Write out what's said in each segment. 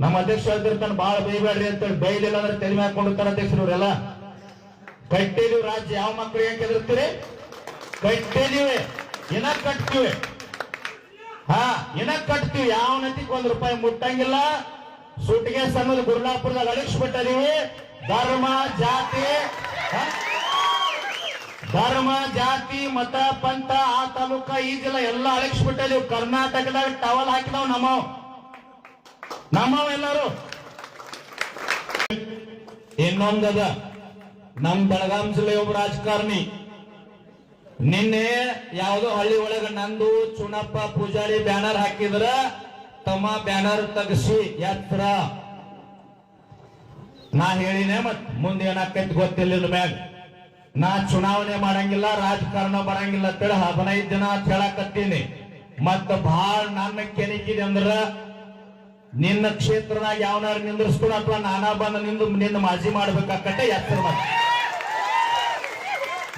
ನಮ್ಮ ಅಧ್ಯಕ್ಷ ಹೇಳ್ತಿರ್ತಾನೆ ಬಹಳ ಬೈಬೇಡ್ರಿ ಅಂತೇಳಿ ಬೈಲಿಲ್ಲ ಅಂದ್ರೆ ತಲೆ ಹಾಕೊಂಡಿರ್ತಾರೆ ಕೊಂಡಿರ್ತಾರ ಅಧ್ಯಕ್ಷರು ಇವರೆಲ್ಲ ಕಟ್ಟಿದೀವಿ ರಾಜ್ಯ ಯಾವ ಮಕ್ಕಳು ಹೆಂಗ್ ಕೆದರ್ತೀರಿ? ಕಟ್ಟಿದೀವಿ ಇನ್ನ ಕಟ್ತೀವಿ. ಹಾ, ಇನ್ನ ಕಟ್ತೀವಿ. ಯಾವ ನತಿಗೆ ಒಂದ್ ರೂಪಾಯಿ ಮುಟ್ಟಂಗಿಲ್ಲ. ಸುಟ್ಟಿಗೆ ಸಣ್ಣದ ಗುರುಲಾಪುರದಾಗ ಅಳಿಸ್ಬಿಟ್ಟದೀವಿ. ಧರ್ಮ, ಜಾತಿ? ಧರ್ಮ, ಜಾತಿ, ಮತ, ಪಂಥ, ಆ ತಾಲೂಕ, ಈ ಜಿಲ್ಲಾ ಎಲ್ಲ ಅಳಿಸ್ಬಿಟ್ಟದೀವಿ. ಕರ್ನಾಟಕದಾಗ ಟವಲ್ ಹಾಕಿದವ್ ನಮ್ಮವ್. ನಮ್ಮವ್ ಎಲ್ಲರೂ ಇನ್ನೊಂದದ ನಮ್ ಬೆಳಗಾಂ ಜಿಲ್ಲೆಯ ಒಬ್ಬ ರಾಜಕಾರಣಿ. ನಿನ್ನೆ ಯಾವುದೋ ಹಳ್ಳಿ ಒಳಗ ನಂದು ಚುನಪ್ಪ ಪೂಜಾರಿ ಬ್ಯಾನರ್ ಹಾಕಿದ್ರ, ತಮ್ಮ ಬ್ಯಾನರ್ ತಗಸಿ ಎತ್ತರ. ನಾ ಹೇಳಿನೆ ಮತ್ ಮುಂದೆ ಏನಾಕೈತಿ ಗೊತ್ತಿಲ್ಲ ಮ್ಯಾಗ. ನಾ ಚುನಾವಣೆ ಮಾಡಂಗಿಲ್ಲ, ರಾಜಕಾರಣ ಬರಂಗಿಲ್ಲ ಅಂತೇಳಿ ಹದಿನೈದು ದಿನ ಹೇಳಕತ್ತೀನಿ. ಮತ್ತ ಬಹಳ ನನ್ನ ಕೆನಿಕಿದೆ ಅಂದ್ರ ನಿನ್ನ ಕ್ಷೇತ್ರನಾಗ ಯಾವನಾರ ನಿಂದ್ರಿಸ್ಕೊಂಡು ಅಥವಾ ನಾನಾ ಬಂದ ನಿಂದು ನಿನ್ನ ಮಾಜಿ ಮಾಡ್ಬೇಕಾಕಟ್ಟೆ ಎತ್ತರ ಮತ್ತೆ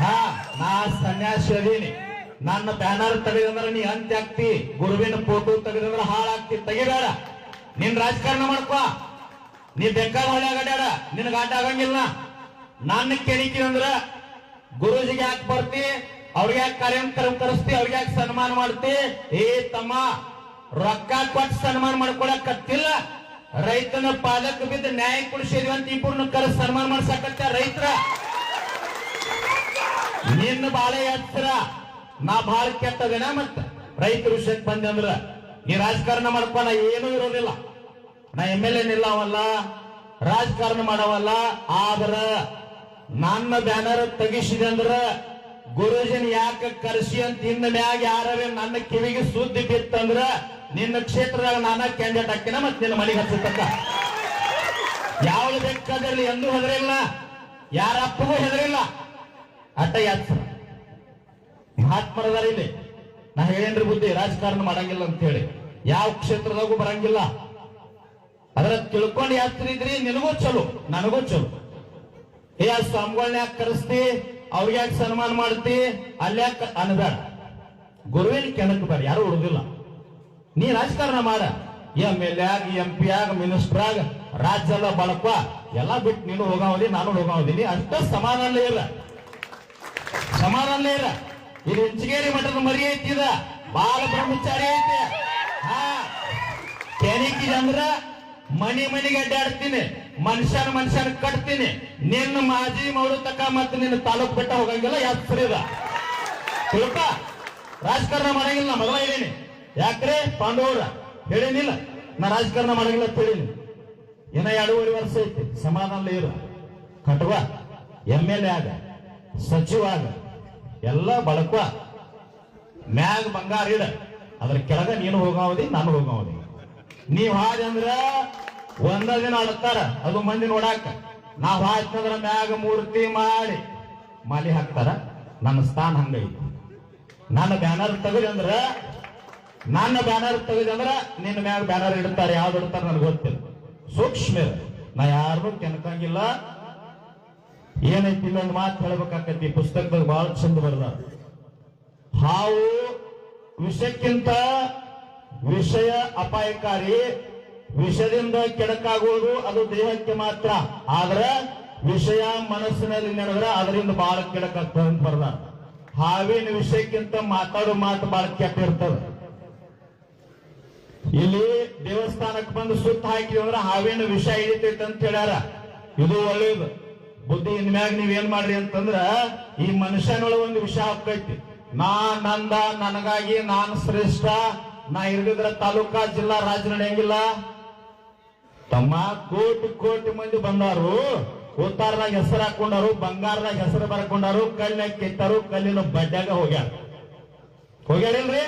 ಹಾ, ನಾ ಸನ್ಯಾಸಿ ಅದೀನಿ ನನ್ನ ಬ್ಯಾನರ್ ತೆಗೆದಂದ್ರೆ ನೀ ಅಂತ್ಯ ಆಗ್ತಿ, ಗುರುವಿನ ಫೋಟೋ ತೆಗೆದಂದ್ರೆ ಹಾಳಾಗ್ತಿ ತೆಗಿಬೇಡ. ನಿನ್ ರಾಜಕಾರಣ ಮಾಡ್ಕೋ. ನೀ ಬೆಕ್ಕ ಹೊಳೆ ಅಡ್ಯಾಡ ನಿನಗ ಆಟ ಆಗಂಗಿಲ್ಲ. ನನ್ನ ಕೆಣಿಕಿ ಅಂದ್ರ ಗುರುಜಿಗೆ ಯಾಕೆ ಬರ್ತಿ, ಅವ್ರಿಗೆ ಯಾಕೆ ಕಾರ್ಯಕ್ರಮ ತರಿಸ್ತಿ, ಅವ್ರಿಗೆ ಯಾಕೆ ಸನ್ಮಾನ ಮಾಡ್ತಿ? ಏ ತಮ್ಮ ರೊಕ್ಕ ಕೊಟ್ಟು ಸನ್ಮಾನ ಮಾಡ್ಕೊಳಕತ್ತಿಲ್ಲ ರೈತನ ಪಾದಕ ಬಿದ್ದ ನ್ಯಾಯ ಕೊಡಿಸಿದ್ವಿ ಅಂತ ಇಬ್ಬರನ್ನ ಕರೆ ಸನ್ಮಾನ ಮಾಡ್ಸಕತ್ತ ರೈತರ. ನಿನ್ನ ಬಾಳೆ ಹತ್ತಿರ ನಾ ಬಾಳ ಕೆಟ್ಟದೇನ ಮತ್ತ? ರೈತ ವಿಷಯಕ್ಕೆ ಬಂದೆ ಅಂದ್ರ, ನೀ ರಾಜಕಾರಣ ಮಾಡ್ಕೊ ನಾ ಏನೂ ಇರೋದಿಲ್ಲ. ನಾ ಎಂ ಎಲ್ ಎ ನಿಲ್ಲವಲ್ಲ, ರಾಜಕಾರಣ ಮಾಡವಲ್ಲ, ಆದ್ರ ನನ್ನ ಬ್ಯಾನರ್ ತೆಗಿಸಿದೆ ಅಂದ್ರ, ಗುರುಜನ್ ಯಾಕೆ ಕರೆಸಿ ಅಂತ ಇನ್ನ ಮ್ಯಾಗ ಯಾರೇ ನನ್ನ ಕಿವಿಗೆ ಸುದ್ದಿ ಬಿತ್ತಂದ್ರ ನಿನ್ನ ಕ್ಷೇತ್ರದಾಗ ನಾನ ಕ್ಯಾಂಡಿಡೇಟ್ ಹಾಕಿನ ಮತ್ತೆ ನಿನ್ನ ಮನೆಗೆ ಹಚ್ಚತಕ್ಕ ಯಾವ ಬೇಕಾದಲ್ಲಿ ಎಂದೂ ಹೆದರಿಲ್ಲ, ಯಾರ ಅಪ್ಪಗೂ ಹೆದರಿಲ್ಲ. ಅಡ್ಡ ಯಾತ್ ಮಹಾತ್ಮರದಾರ ಇಲ್ಲಿ. ನಾ ಹೇಳೇನ್ರಿ ಬುದ್ಧಿ, ರಾಜಕಾರಣ ಮಾಡಂಗಿಲ್ಲ ಅಂತ ಹೇಳಿ. ಯಾವ ಕ್ಷೇತ್ರದಾಗೂ ಬರಂಗಿಲ್ಲ. ಅದ್ರ ತಿಳ್ಕೊಂಡು ಯಾತ್ರಿದ್ರಿ ನಿನಗೂ ಚಲೋ, ನನಗೂ ಚಲೋ. ಏ, ಆ ಸ್ವಾಮಿಗಳನ್ನ ಯಾಕೆ ಕರೆಸ್ತಿ? ಅವ್ರಿಗೆ ಯಾಕೆ ಸನ್ಮಾನ ಮಾಡ್ತಿ? ಅಲ್ಲಿ ಯಾಕೆ ಅನ್ಬೇಡ ಗುರುವಿನ ಕೆಣಕ್ ಬೇಡ ಯಾರು ಉಳಿದಿಲ್ಲ. ನೀ ರಾಜಕಾರಣ ಮಾಡ. ಎಂ ಎಲ್ ಆಗ, ಎಂ ಪಿ ಆಗ, ಮಿನಿಸ್ಟರ್ ಆಗ ರಾಜ್ಯ ಬಳಕ ಎಲ್ಲ ಬಿಟ್ಟು ನೀನು ಹೋಗಾವದಿ ನಾನು ಹೋಗಾವದಿನಿ ಅಷ್ಟೇ ಸಮಾನಲ್ಲೇ ಇಲ್ಲ ಸಮಾನಲ್ಲೇ ಇಲ್ಲ ಇದು ಇಂಚಗೇರಿ ಮಠದ ಮರಿ ಐತಿದ ಬಾಲ ಬ್ರಹ್ಮಚಾರಿ ಐತೆ. ಹಾ. ಅಂದ್ರ ಮನಿ ಮನಿಗೆ ಅಡ್ಡಾಡ್ತೀನಿ. ಮನುಷ್ಯನ ಮನುಷ್ಯನ ಕಟ್ತೀನಿ. ನಿನ್ನ ಮಾಜಿ ಮೌರು ತಕ್ಕ ಮತ್ತೆ ನಿನ್ನ ತಾಲೂಕ್ ಬೆಟ್ಟ ಹೋಗಂಗಿಲ್ಲ ಯಾಕೆ ಸರಿದ ತಿಳ್ಕ. ರಾಜಕಾರಣ ಮಾಡಂಗಿಲ್ಲ ಮೊದಲ ಹೇಳೀನಿ. ಯಾಕ್ರೆ ಪಾಂಡವರ ಹೇಳಿನಿಲ್ಲ? ನಾ ರಾಜಕಾರಣ ಮಾಡಂಗಿಲ್ಲ ಅಂತ ಹೇಳಿನಿ. ಇನ್ನ ಎರಡೂವರೆ ವರ್ಷ ಐತಿ ಸಮಾಧಾನ ಇರು. ಕಟುವ, ಎಂ ಎಲ್ ಎ ಆಗ, ಸಚಿವ ಆಗ, ಎಲ್ಲ ಬಳಕುವ. ಮ್ಯಾಗ ಬಂಗಾರ ಇಡ, ಅದ್ರ ಕೆಳಗ ನೀನು ಹೋಗಾವದಿ, ನಾನು ಹೋಗಾವದಿ. ನೀವ್ ಹಾದಿ ಅಂದ್ರ ಒಂದ ದಿನ ಅಳ್ತಾರ ಅದು ಮಂದಿ ನೋಡಾಕ. ನಾವ್ ಹಾಯ್ತಂದ್ರ ಮ್ಯಾಗ ಮೂರ್ತಿ ಮಾಡಿ ಮಾಲಿ ಹಾಕ್ತಾರ. ನನ್ನ ಸ್ಥಾನ ಹಂಗೈತಿ. ನನ್ನ ಬ್ಯಾನರ್ ತೆಗದಿ ಅಂದ್ರ ನನ್ನ ಬ್ಯಾನರ್ ತೆಗದಿ ಅಂದ್ರ ನಿನ್ನ ಮ್ಯಾಗ ಬ್ಯಾನರ್ ಇಡ್ತಾರೆ, ಯಾವ್ದು ಇಡ್ತಾರೆ ನನಗೆ ಗೊತ್ತಿಲ್ಲ. ಸೂಕ್ಷ್ಮ. ನಾ ಯಾರು ಕೆಣಕಂಗಿಲ್ಲ. ಏನೈತಿ ಇಲ್ಲೊಂದು ಮಾತು ಹೇಳ್ಬೇಕಾಕತಿ, ಪುಸ್ತಕದಾಗ ಬಹಳ ಚಂದ ಬರ್ದ ಹಾವು ವಿಷಕ್ಕಿಂತ ವಿಷಯ ಅಪಾಯಕಾರಿ, ವಿಷದಿಂದ ಕೆಡಕಾಗುವುದು ಅದು ದೇಹಕ್ಕೆ ಮಾತ್ರ. ಆದ್ರೆ ವಿಷಯ ಮನಸ್ಸಿನಲ್ಲಿ ನಡೆದ್ರೆ ಅದರಿಂದ ಬಹಳ ಕೆಡಕಾಗ್ತದೆ ಅಂತ ಬರ್ದ ಹಾವಿನ ವಿಷಯಕ್ಕಿಂತ ಮಾತಾಡೋ ಮಾತು ಬಹಳ ಕೆಟ್ಟ ಇಲ್ಲಿ ದೇವಸ್ಥಾನಕ್ಕೆ ಬಂದು ಸುತ್ತ ಹಾಕಿದ್ವಿ ಅಂದ್ರೆ ಹಾವೇನು ವಿಷ ಹಿಡಿತೈತೆ ಅಂತ ಹೇಳ್ಯಾರ. ಇದು ಒಳ್ಳೇದು. ಬುದ್ಧಿ ಇನ್ಮ್ಯಾಗ ನೀವ್ ಏನ್ ಮಾಡ್ರಿ ಅಂತಂದ್ರ ಈ ಮನುಷ್ಯನೊಳಗೆ ಒಂದು ವಿಷ ಹಾಕೈತಿ ನಾ ನಂದ ನನಗಾಗಿ ನಾನು ಶ್ರೇಷ್ಠ, ನಾ ಇರ್ಗಿದ್ರ ತಾಲೂಕಾ ಜಿಲ್ಲಾ ರಾಜ್ಯ ನಡೆಯಂಗಿಲ್ಲ ತಮ್ಮ ಕೋಟಿ ಕೋಟಿ ಮಂದಿ ಬಂದಾರು ಉತ್ತಾರದಾಗ ಹೆಸರು ಹಾಕೊಂಡಾರು ಬಂಗಾರದಾಗ ಹೆಸರು ಬರ್ಕೊಂಡಾರು ಕಲ್ನಾಗ ಕೆತ್ತಾರು, ಕಲ್ಲಿನ ಬಡ್ಡ್ಯಾಗ ಹೋಗ್ಯಾರ. ಹೋಗ್ಯಾರಿಲ್ರಿ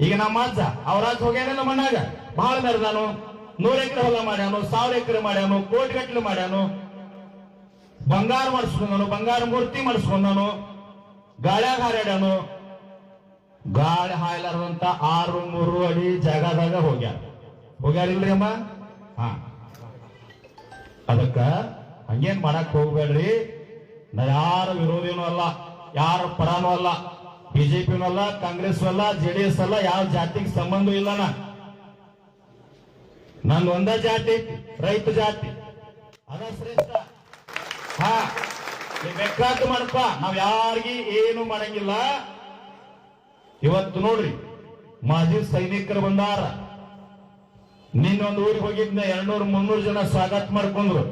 ಈಗ ನಮ್ಮ ಅಜ್ಜ ಅವ್ರಾಜ್ ಹೋಗ್ಯಾನಿಲ್ಲ ಮಣ್ಣಾಗ? ಬಹಳ ಮೆರೆದಾನು ನೂರ ಎಕರೆ ಹೊಲ ಮಾಡ್ಯಾನು, ಸಾವಿರ ಎಕರೆ ಮಾಡ್ಯಾನು ಕೋಟಿ ಗಟ್ಟಲೆ ಮಾಡ್ಯಾನು. ಬಂಗಾರ ಮಾಡಿಸ್ಕೊಂಡನು, ಬಂಗಾರ ಮೂರ್ತಿ ಮಾಡಿಸ್ಕೊಂಡನು. ಗಾಳ್ಯಾಗ ಹಾರಾಡ್ಯಾನು. ಗಾಳಿ ಹಾಯ್ಲಾರ್ದಂತ ಆರು ಮೂರು ಅಡಿ ಜಾಗದಾಗ ಹೋಗ್ಯಾರ. ಹೋಗ್ಯಾರಿಲ್ರಿ ಅಮ್ಮ? ಹಾ. ಅದಕ್ಕ ಹಂಗೇನ್ ಮಾಡಕ್ ಹೋಗ್ಬೇಡ್ರಿ. ನಾ ಯಾರ ವಿರೋಧಿನೂ ಅಲ್ಲ, ಯಾರು ಪರಾನೂ ಅಲ್ಲ. ಬಿಜೆಪಿನೂ ಅಲ್ಲ ಕಾಂಗ್ರೆಸ್ ಅಲ್ಲ ಜೆಡಿಎಸ್ ಅಲ್ಲ ಯಾವ ಜಾತಿಗೆ ಸಂಬಂಧ ಇಲ್ಲ ನಾನು ನಂದು ಒಂದ ಜಾತಿ, ರೈತ ಜಾತಿ. ಅದ ಶ್ರೇಷ್ಠ. ಹಾ, ನೀ ಬೇಕಾದ್ದು ಮಾಡಪ್ಪ ನಾವ್ ಯಾರಿಗಿ ಏನು ಮಾಡಂಗಿಲ್ಲ. ಇವತ್ತು ನೋಡ್ರಿ, ಮಾಜಿ ಸೈನಿಕರು ಬಂದಾರ. ನಿನ್ನೊಂದು ಊರಿಗೆ ಹೋಗಿದ್ನ, ಎರಡ್ನೂರು, ಮುನ್ನೂರು ಜನ ಸ್ವಾಗತ ಮಾಡ್ಕೊಂಡ್ರು.